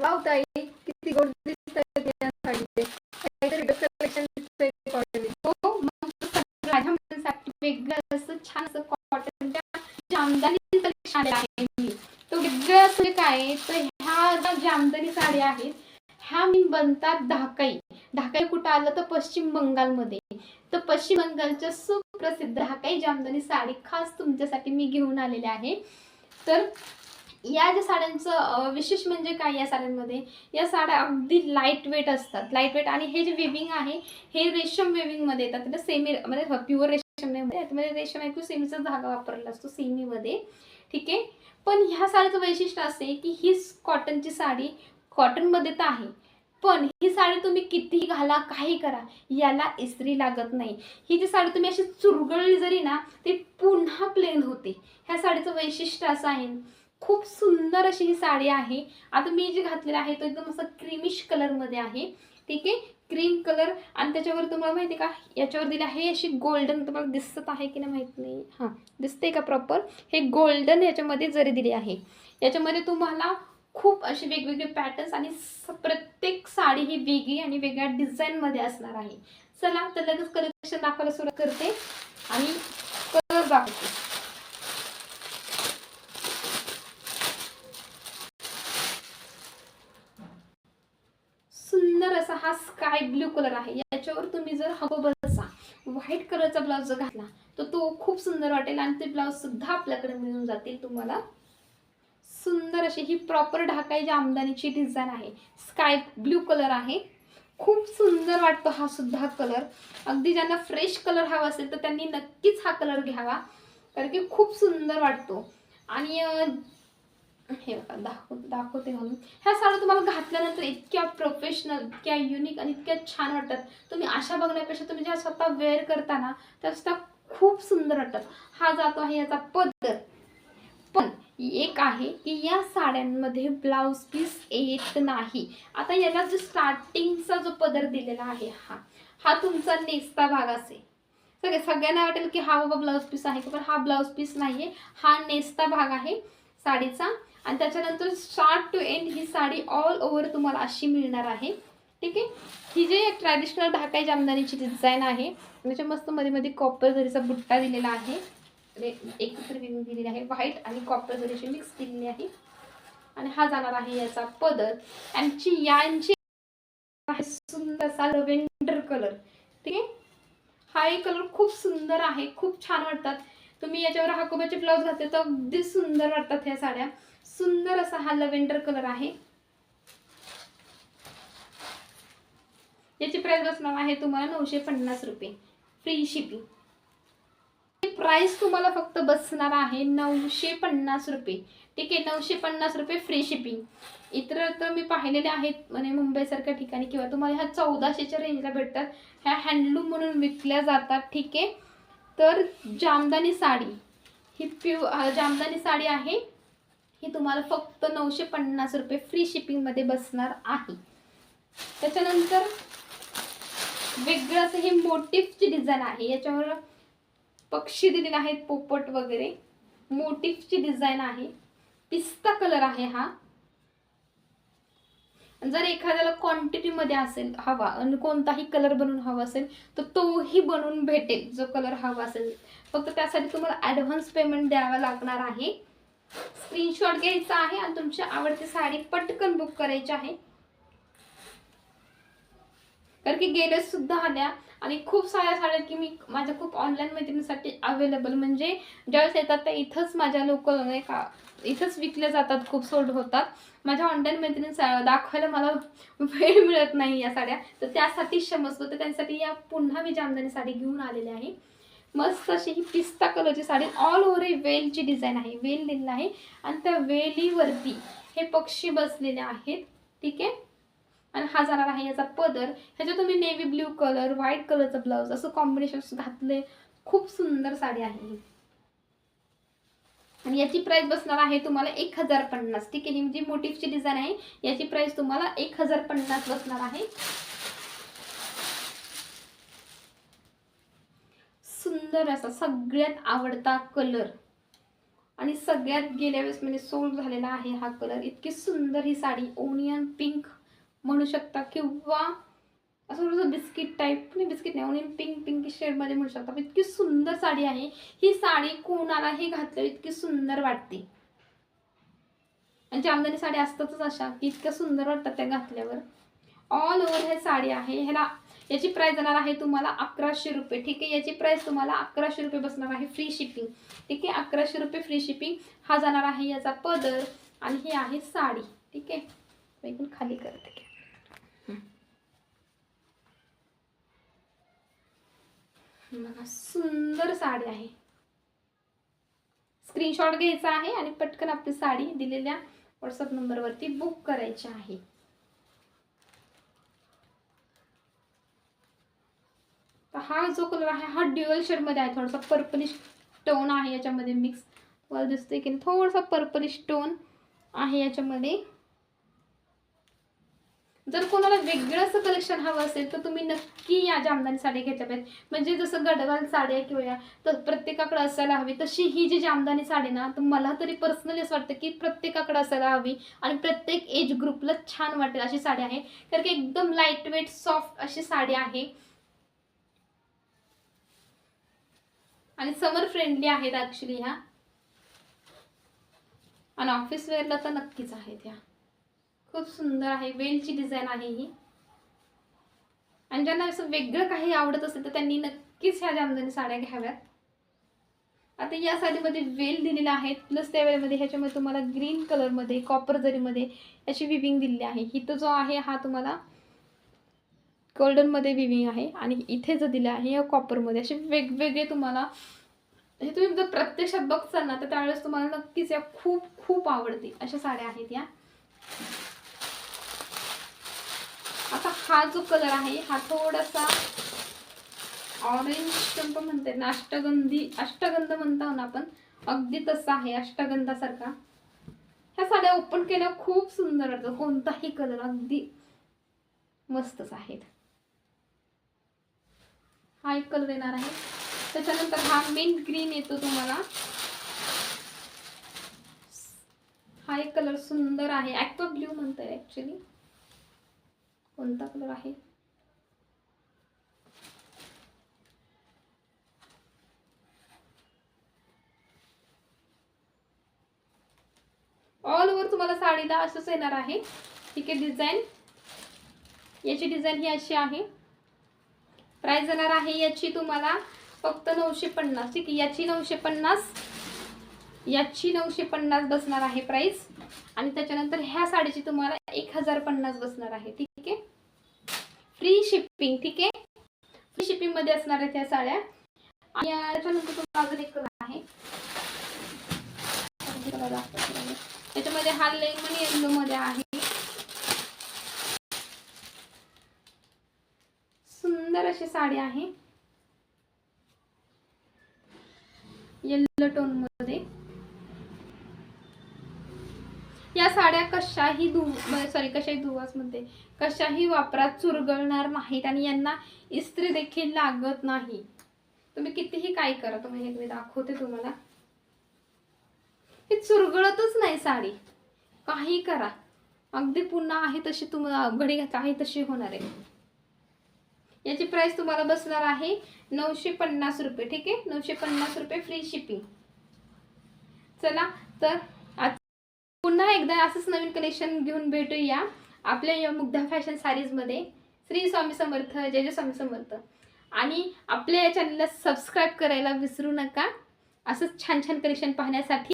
Wow ताई किती गोड दिसतायत या साडीचे काहीतरी कलेक्शन कॉटन हो मग माझ्या मुलांसाठी वेगळं असं छान असं कॉटनच्या जामदानी कलेक्शन आलेलं आहे मी तो वेगळं असं काय तर ह्या ज्या जामदानी साड्या आहेत ह्या मी बनतात ढाकाई ढाकाई कुठं आलं तर पश्चिम बंगालमध्ये. तर पश्चिम बंगालच्या सुप्रसिद्ध ढाकाई जामदानी साडी खास तुमच्यासाठी मी घेऊन आलेले आहे. तर या ज्या साड्यांचं विशेष म्हणजे काय या साड्यांमध्ये? या साड्या अगदी लाइट वेट असतात. लाइट वेट आणि हे जे वेविंग आहे हे रेशम वेविंगमध्ये येतात. म्हणजे सेमी म्हणजे प्युअर रेशम नाही मध्ये म्हणजे रेशम आहे किंवा सेमीचा धागा वापरला असतो सेमीमध्ये ठीक आहे? पण ह्या साडीचं वैशिष्ट्य असे की ही कॉटनची साडी कॉटनमध्ये तर आहे. पण ही साडी तुम्ही कितीही घाला काही करा याला इस्त्री लागत नाही. ही जी साडी तुम्ही अशी चुरगळली जरी ना ती पुन्हा प्लेन होते. ह्या साडीचं वैशिष्ट्य असं आहे. खूप सुंदर अशी ही साडी आहे. आता मी जे घातलेली आहे तो एकदम असं क्रीमिश कलरमध्ये आहे. ठीक आहे? क्रीम कलर आणि त्याच्यावर तुम्हाला माहिती आहे का? याच्यावर दिली आहे अशी गोल्डन तुम्हाला दिसत आहे की नाही माहीत नाही. हां दिसते का प्रॉपर हे गोल्डन याच्यामध्ये जरी दिली आहे. याच्यामध्ये तुम्हाला खूप असे वेगवेगळे पॅटर्न्स आणि स- प्रत्येक साडी ही वेगळी आणि वेगळ्या डिझाईनमध्ये असणार आहे. चला तर लगेच कलेक्शन दाखवायला सुरुवात करते आणि कलर दाखवते सुंदर असा हा स्काय ब्ल्यू कलर आहे. याच्यावर तुम्ही जर हवं व्हाईट कलरचा ब्लाऊज जर घातला तर तो खूप सुंदर वाटेल आणि ते ब्लाऊज सुद्धा आपल्याकडे मिळून जातील. तुम्हाला सुंदर अशी ही प्रॉपर ढाकाई जामदानीची डिझाईन आहे स्काय ब्ल्यू कलर आहे. खूप सुंदर वाटतो हा सुद्धा कलर अगदी ज्यांना फ्रेश कलर हवा असेल तर त्यांनी नक्कीच हा कलर घ्यावा. कारण की खूप सुंदर वाटतो. आणि हे बघा दाखव दाखवते म्हणून. ह्या साड्या तुम्हाला घातल्यानंतर इतक्या प्रोफेशनल इतक्या युनिक आणि इतक्या छान वाटतात. तुम्ही अशा बघण्यापेक्षा तुम्ही ज्या स्वतः वेअर करता ना त्या स्वतः खूप सुंदर वाटतात. हा जातो आहे याचा पदर. पण एक आहे की या साड्यांमध्ये ब्लाऊज पीस येत नाही. आता याला जो स्टार्टिंगचा जो पदर दिलेला आहे हा हा तुमचा नेसता भाग असेल. सगळे सगळ्यांना वाटेल की हा बाबा ब्लाऊज पीस आहे पण हा ब्लाऊज पीस नाहीये. हा नेसता भाग आहे साडीचा. आणि त्याच्यानंतर स्टार्ट टू एंड ही साडी ऑल ओव्हर तुम्हाला अशी मिळणार आहे. ठीक आहे? ही जे ट्रॅडिशनल ढाकाई जामदानीची डिझाईन आहे त्याच्या मस्त मध्ये मध्ये कॉपर जरीचा बुट्टा दिलेला आहे. एकत्र विणून दिलेली आहे. व्हाईट आणि कॉपर जरीची मिक्स दिलेली आहे. आणि हा जाणार आहे याचा पदर. यांची यांची सुंदर असा लव्हेंडर कलर ठीक आहे? हा एक कलर खूप सुंदर आहे. खूप छान वाटतात. तुम्ही याच्यावर हाकोबाचे ब्लाऊज घातले. तर अगदी सुंदर वाटतात ह्या साड्या. सुंदर असा हा लव्हेंडर कलर आहे. याची प्राइस बसणार आहे तुम्हाला नऊशे पन्नास रुपये. फ्री शिपिंग प्राइस तुम्हाला फक्त बसणार आहे नऊशे पन्नास रुपये. ठीक आहे नऊशे पन्नास रुपये फ्री शिपिंग इतर तर मी पाहिलेले आहेत म्हणजे मुंबईसारख्या ठिकाणी किंवा तुम्हाला ह्या चौदाशेच्या रेंजला भेटतात. ह्या हँडलूम म्हणून विकल्या जातात ठीक आहे. तर जामदानी साडी. ही प्यू जामदानी साडी आहे. ही तुम्हाला फक्त नऊशे पन्नास रुपये फ्री शिपिंगमध्ये बसणार आहे. त्याच्यानंतर वेगळं असं हे मोटिफची डिझाईन आहे. याच्यावर पक्षी दिलेले आहेत पोपट वगैरे. मोटिफची डिझाईन आहे. पिस्ता कलर आहे हा. जर एखाद्याला क्वांटिटीमध्ये असेल हवा आणि कोणताही कलर बनवून हवा असेल तर तोही बनवून भेटेल जो कलर हवा असेल. फक्त त्यासाठी तुम्हाला ॲडव्हान्स पेमेंट द्यावा लागणार आहे. स्क्रीनशॉट घ्यायचा आहे आणि तुमची आवडती साडी पटकन बुक करायची आहे. कारण की गेले सुद्धा आल्या आणि खूप साऱ्या साड्या की मी माझ्या खूप ऑनलाईन मैत्रिणीसाठी अवेलेबल म्हणजे ज्यावेळेस येतात त्या इथंच माझ्या लोकल नाही का इथंच विकले जातात खूप सोल्ड होतात. माझ्या ऑनलाईन मैत्रिणी सा- दाखवायला मला वेळ मिळत नाही या साड्या. तर त्यासाठी क्षमस्व तर त्यांसाठी या पुन्हा मी जामदानी साडी घेऊन आलेली आहे. मस्त अशी ही पिस्ता कलरची साडी. ऑल ओव्हर ही वेलची डिझाईन आहे. वेल दिलेला आहे. आणि त्या वेलीवरती हे पक्षी बसलेले आहेत. ठीक आहे? आणि हा जाणार आहे याचा पदर. ह्याच्यात तुम्ही नेव्ही ब्ल्यू कलर व्हाईट कलरचा ब्लाऊज असं कॉम्बिनेशन घातले खूप सुंदर साडी आहे ही. आणि याची प्राईस बसणार आहे तुम्हाला एक हजार पन्नास. ठीक आहे ही जी मोटिफची डिझाईन आहे याची प्राईस तुम्हाला एक हजार पन्नास बसणार आहे. सुंदर असा सगळ्यात आवडता कलर आणि सगळ्यात गेल्या वेळेस म्हणजे सोल्ड झालेला आहे हा कलर इतकी सुंदर ही साडी ओनियन पिंक म्हणू शकता किंवा असं थोडंसं बिस्किट टाईप नाही बिस्किट नाही म्हणून पिंक पिंक शेडमध्ये म्हणू शकता इतकी सुंदर साडी आहे. ही साडी कोणालाही घातल्यावर इतकी सुंदर वाटते. आणि जामदानी साडी असतातच अशा की इतक्या सुंदर वाटतात त्या घातल्यावर. ऑल ओव्हर हे साडी आहे. ह्याला याची प्राईस जाणार आहे तुम्हाला अकराशे रुपये. ठीक आहे याची प्राईस तुम्हाला अकराशे रुपये बसणार आहे फ्री शिपिंग ठीक आहे अकराशे रुपये फ्री शिपिंग हा जाणार आहे याचा पदर आणि ही आहे साडी. ठीक आहे मी इकडून खाली करते. बघा सुंदर साडी आहे. स्क्रीनशॉट घ्यायचा आहे आणि पटकन आपली साडी दिलेल्या व्हॉट्सअप नंबरवरती बुक करायची आहे. तर हा जो कलर आहे हा ड्युअल शेडमध्ये आहे. थोडासा पर्पलिश टोन आहे याच्यामध्ये मिक्स तुम्हाला दिसतंय की थोडासा पर्पलिश टोन आहे याच्यामध्ये. जर कोणाला वेगळं असं कलेक्शन हवं असेल तर तुम्ही नक्की या जामदानी साडी घेतल्या पाहिजे म्हणजे जसं गडवाल साड्या किंवा या तर प्रत्येकाकडे असायला हवी तशी ही जी जामदानी साडी ना तर मला तरी पर्सनली असं वाटतं की प्रत्येकाकडे असायला हवी आणि प्रत्येक एज ग्रुपला छान वाटेल अशी साडी आहे. कारण की एकदम लाइट वेट सॉफ्ट अशी साडी आहे. आणि समर फ्रेंडली आहेत ॲक्च्युली ह्या. आणि ऑफिस वेअरला तर नक्कीच आहेत ह्या. खूप सुंदर आहे वेलची डिझाईन आहे ही. आणि ज्यांना असं वेगळं काही आवडत असेल तर त्यांनी नक्कीच ह्या जामदानी साड्या घ्याव्यात. आता या साडीमध्ये वेल दिलेला आहे प्लस त्या वेळेमध्ये ह्याच्यामध्ये तुम्हाला ग्रीन कलरमध्ये कॉपर जरीमध्ये याची विविंग दिलेली आहे. इथं जो आहे हा तुम्हाला गोल्डनमध्ये विविंग आहे आणि इथे जो दिला आहे या कॉपरमध्ये असे वेगवेगळे तुम्हाला हे तुम्ही जर प्रत्यक्षात बघचाल ना तर त्यावेळेस तुम्हाला नक्कीच या खूप खूप आवडतील अशा साड्या आहेत या. आता हा जो कलर आहे हा थोडासा ऑरेंज पण म्हणते ना अष्टगंधी अष्टगंध म्हणतो ना आपण अगदी तसा आहे अष्टगंधासारखा. ह्या साड्या ओपन केल्या खूप सुंदर वाटतं. कोणताही कलर अगदी मस्तच आहेत. हा एक कलर येणार आहे. त्याच्यानंतर हा मिंट ग्रीन येतो तुम्हाला. हा एक कलर सुंदर आहे. ॲक्वा ब्ल्यू म्हणतोय ॲक्च्युली कोणता कलर आहे? ऑल ओव्हर तुम्हाला साडीला असंच येणार आहे. ठीक आहे डिझाईन याची डिझाईन ही अशी आहे. प्राइस जाणार आहे याची तुम्हाला फक्त नऊशे पन्नास. ठीक आहे याची नऊशे पन्नास. याची नऊशे पन्नास बसणार आहे प्राइस आणि त्याच्यानंतर ह्या साडीची तुम्हाला एक हजार पन्नास बसणार आहे ठीक आहे? फ्री शिपिंग ठीक आहे? फ्री शिपिंगमध्ये असणार आहेत ह्या साड्या. आणि त्याच्यानंतर तुम्हाला अजून एक कलर आहे. त्याच्यामध्ये हा लेमन येल्लो मध्ये आहे. सुंदर अशी साडी आहे. येल्लो टोनमध्ये या साड्या कशाही धु सॉरी कशाही धुवासमध्ये कशाही वापरात चुरगळणार नाहीत आणि यांना इस्त्री देखील लागत नाही. तुम्ही कितीही काय करा तुम्ही हे मी दाखवते तुम्हाला. हे चुरगळतच नाही साडी. काही करा. अगदी पुन्हा आहे तशी तुम्हाला घडी घातली आहे तशी होणार आहे. याची प्राइस तुम्हाला बसणार आहे नऊशे पन्नास रुपये ठीक आहे? नऊशे पन्नास रुपये फ्री शिपिंग चला तर पुन्हा एकदा असंच नवीन कलेक्शन घेऊन भेटूया आपल्या या मुग्धा फॅशन सारीजमध्ये श्री स्वामी समर्थ जय जय स्वामी समर्थ. आणि आपल्या या चॅनलला सबस्क्राईब करायला विसरू नका. असंच छान छान कलेक्शन पाहण्यासाठी